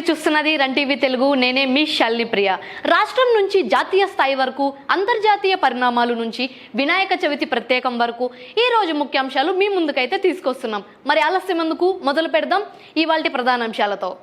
చూస్తున్నది run TV Telugu. నేనే మీ షల్ని ప్రియ. రాష్ట్రం నుంచి జాతీయ స్థాయి వరకు అంతర్జాతీయ పరిణామాలు నుంచి వినాయక చవితి ప్రత్యేకం వరకు ఈ రోజు ముఖ్యాంశాలు మీ ముందుకైతే తీసుకొస్తున్నాం. మరి ఆలస్యం ఎందుకు? మొదలు పెడదాం ఇవాళ ప్రధానాంశాలతో.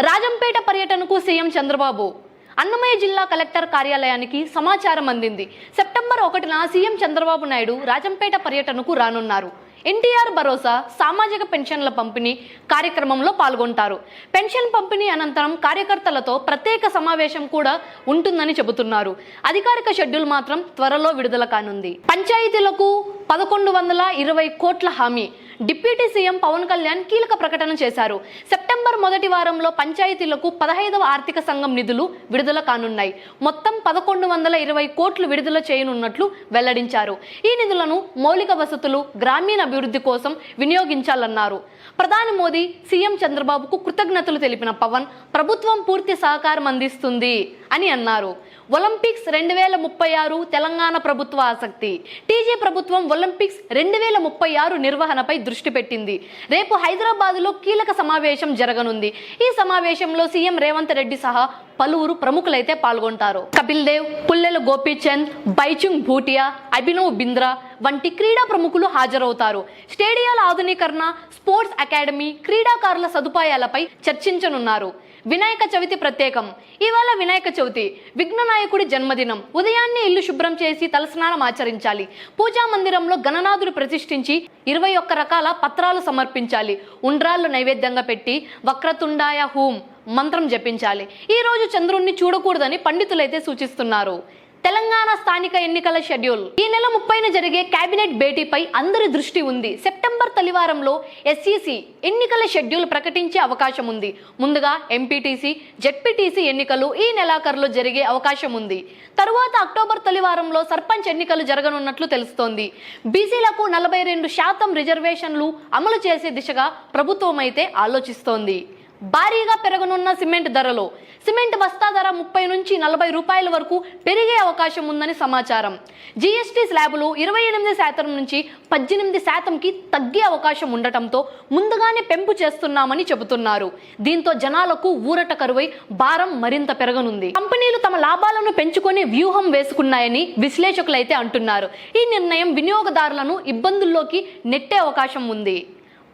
రాజంపేట పర్యటనకు సీఎం చంద్రబాబు. అన్నమయ్య జిల్లా కలెక్టర్ కార్యాలయానికి సమాచారం అందింది. సెప్టెంబర్ ఒకటిన సీఎం చంద్రబాబు నాయుడు రాజంపేట పర్యటనకు రానున్నారు. ఎన్టీఆర్ భరోసా సామాజిక పెన్షన్ల పంపిణీ కార్యక్రమంలో పాల్గొంటారు. పెన్షన్ పంపిణీ అనంతరం కార్యకర్తలతో ప్రత్యేక సమావేశం కూడా ఉంటుందని చెబుతున్నారు. అధికారిక షెడ్యూల్ మాత్రం త్వరలో విడుదల కానుంది. పంచాయతీలకు పదకొండు వందల ఇరవై కోట్ల హామీ. డిప్యూటీ సీఎం పవన్ కళ్యాణ్ కీలక ప్రకటన చేశారు. సెప్టెంబర్ మొదటి వారంలో పంచాయతీలకు పదహైదవ ఆర్థిక సంఘం నిధులు విడుదల కానున్నాయి. మొత్తం పదకొండు వందల ఇరవై కోట్లు విడుదల చేయనున్నట్లు వెల్లడించారు. ఈ నిధులను మౌలిక వసతులు గ్రామీణ అభివృద్ధి కోసం వినియోగించాలన్నారు. ప్రధాని మోదీ సీఎం చంద్రబాబుకు కృతజ్ఞతలు తెలిపిన పవన్ ప్రభుత్వం పూర్తి సహకారం అందిస్తుంది అని అన్నారు. ఒలింపిక్స్ రెండు వేల ముప్పై ఆరు తెలంగాణ ప్రభుత్వ ఆసక్తి. టీజీ ప్రభుత్వం ఒలింపిక్స్ రెండు వేల ముప్పై ఆరు నిర్వహణపై దృష్టి పెట్టింది. రేపు హైదరాబాదులో కీలక సమావేశం జరగనుంది. ఈ సమావేశంలో సీఎం రేవంత్ రెడ్డి సహా పలువురు ప్రముఖులైతే పాల్గొంటారు. కపిల్ దేవ్ పుల్లెల గోపీచంద్ బైచుంగ్ భూటియా అభినవ్ బింద్రా వంటి క్రీడా ప్రముఖులు హాజరవుతారు. స్టేడియాల ఆధునీకరణ స్పోర్ట్స్ అకాడమీ క్రీడాకారుల సదుపాయాలపై చర్చించనున్నారు. వినాయక చవితి ప్రత్యేకం. ఇవాళ వినాయక చవితి. విఘ్న నాయకుడి జన్మదినం. ఉదయాన్నే ఇల్లు శుభ్రం చేసి తలస్నానం ఆచరించాలి. పూజా మందిరంలో గణనాథుడు ప్రతిష్ఠించి ఇరవై ఒక్క రకాల పత్రాలు సమర్పించాలి. ఉండ్రాళ్ళు నైవేద్యంగా పెట్టి వక్రతుండాయ హూం మంత్రం జపించాలి. ఈ రోజు చంద్రుణ్ణి చూడకూడదని పండితులైతే సూచిస్తున్నారు. తెలంగాణ స్థానిక ఎన్నికల షెడ్యూల్. ఈ నెల ముప్పైన జరిగే కేబినెట్ భేటీపై అందరి దృష్టి ఉంది. సెప్టెంబర్ తొలివారంలో ఎస్ఈసి ఎన్నికల షెడ్యూల్ ప్రకటించే అవకాశం ఉంది. ముందుగా ఎంపీటీసీ జెడ్పీటీసీ ఎన్నికలు ఈ నెలాఖరులో జరిగే అవకాశం ఉంది. తరువాత అక్టోబర్ తొలివారంలో సర్పంచ్ ఎన్నికలు జరగనున్నట్లు తెలుస్తోంది. బీసీలకు నలభై రెండు శాతం రిజర్వేషన్లు అమలు చేసే దిశగా ప్రభుత్వం అయితే ఆలోచిస్తోంది. భారీగా పెరగనున్న సిమెంట్ ధరలు. సిమెంట్ బస్తా ధర ముప్పై నుంచి నలభై రూపాయల వరకు పెరిగే అవకాశం ఉందని సమాచారం. జీఎస్టీ స్లాబులు ఇరవై ఎనిమిది శాతం నుంచి పద్దెనిమిది శాతంకి తగ్గే అవకాశం ఉండటంతో ముందుగానే పెంపు చేస్తున్నామని చెబుతున్నారు. దీంతో జనాలకు ఊరట కరువై భారం మరింత పెరగనుంది. కంపెనీలు తమ లాభాలను పెంచుకొని వ్యూహం వేసుకున్నాయని విశ్లేషకులైతే అంటున్నారు. ఈ నిర్ణయం వినియోగదారులను ఇబ్బందుల్లోకి నెట్టే అవకాశం ఉంది.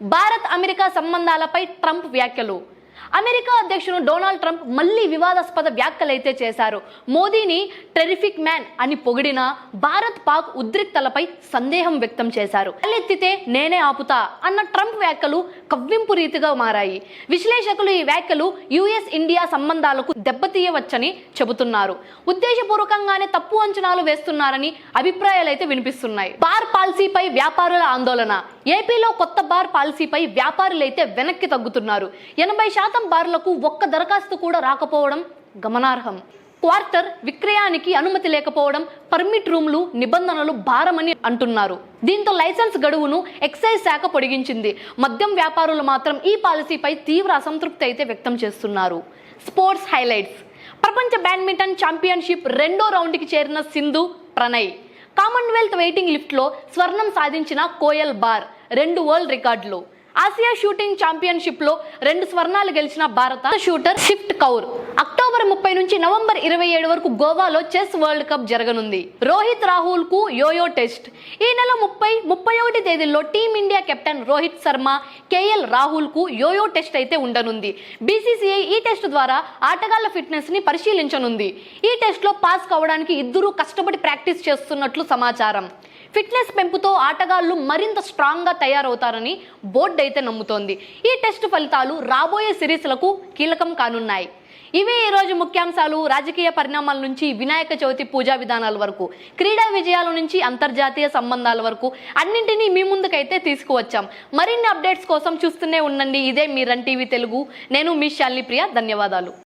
భారత్ అమెరికా సంబంధాలపై ట్రంప్ వ్యాఖ్యలు. అమెరికా అధ్యక్షుడు డొనాల్డ్ ట్రంప్ మళ్ళీ వివాదాస్పద వ్యాఖ్యలైతే చేశారు. మోదీని టెరిఫిక్ మ్యాన్ అని పొగిడిన భారత్ పాక్ ఉద్రిక్తలపై సందేహం వ్యక్తం చేశారు. తలెత్తితే నేనే ఆపుతా అన్న ట్రంప్ వ్యాఖ్యలు కవ్వింపు రీతిగా మారాయి. విశ్లేషకులు ఈ వ్యాఖ్యలు యుఎస్ ఇండియా సంబంధాలకు దెబ్బతీయవచ్చని చెబుతున్నారు. ఉద్దేశపూర్వకంగానే తప్పు అంచనాలు వేస్తున్నారని అభిప్రాయాలైతే వినిపిస్తున్నాయి. బార్ పాలసీపై వ్యాపారుల ఆందోళన. ఏపీలో కొత్త బార్ పాలసీపై వ్యాపారులైతే వెనక్కి తగ్గుతున్నారు. ఎనభై శాతం బార్లకు ఒక్క దరఖాస్తు కూడా రాకపోవడం గమనార్హం. క్వార్టర్ విక్రయానికి అనుమతి లేకపోవడం పర్మిట్ రూమ్లు నిబంధనలు భారమని అంటున్నారు. దీంతో లైసెన్స్ గడువును ఎక్సైజ్ శాఖ పొడిగించింది. మద్యం వ్యాపారులు మాత్రం ఈ పాలసీపై తీవ్ర అసంతృప్తి అయితే వ్యక్తం చేస్తున్నారు. Sports highlights. ప్రపంచ బ్యాడ్మింటన్ ఛాంపియన్షిప్ రెండో రౌండ్కి చేరిన సింధు ప్రణయ్. కామన్వెల్త్ వెయిటింగ్ లిఫ్ట్లో స్వర్ణం సాధించిన కోయల్ బార్ రెండు వరల్డ్ రికార్డులు. ఆసియా షూటింగ్ ఛాంపియన్షిప్లో రెండు స్వర్ణాలు గెలిచిన భారత షూటర్ షిఫ్ట్ కౌర్. అక్టోబర్ ముప్పై నుంచి నవంబర్ ఇరవై ఏడు వరకు గోవాలో చెస్ వరల్డ్ కప్ జరగనుంది. రోహిత్ రాహుల్కు యోయో టెస్ట్. ఈ నెల ముప్పై ముప్పై ఒకటి తేదీల్లో team India captain Rohit Sharma KL రాహుల్కు yo-yo test అయితే ఉండనుంది. బీసీసీఐ ఈ టెస్ట్ ద్వారా ఆటగాళ్ళ ఫిట్నెస్ని పరిశీలించనుంది. ఈ టెస్ట్లో పాస్ కావడానికి ఇద్దరు కష్టపడి ప్రాక్టీస్ చేస్తున్నట్లు సమాచారం. ఫిట్నెస్ పెంపుతో ఆటగాళ్ళు మరింత స్ట్రాంగ్గా తయారవుతారని బోర్డు అయితే నమ్ముతోంది. ఈ టెస్ట్ ఫలితాలు రాబోయే సిరీస్లకు కీలకం కానున్నాయి. ఇవే ఈ రోజు ముఖ్యాంశాలు. రాజకీయ పరిణామాల నుంచి వినాయక చవితి పూజా విధానాల వరకు క్రీడా విజయాల నుంచి అంతర్జాతీయ సంబంధాల వరకు అన్నింటినీ మీ ముందుకైతే తీసుకువచ్చాం. మరిన్ని అప్డేట్స్ కోసం చూస్తూనే ఉండండి. ఇదే మీ రన్ టీవీ తెలుగు. నేను మీ శాలిని ప్రియ. ధన్యవాదాలు.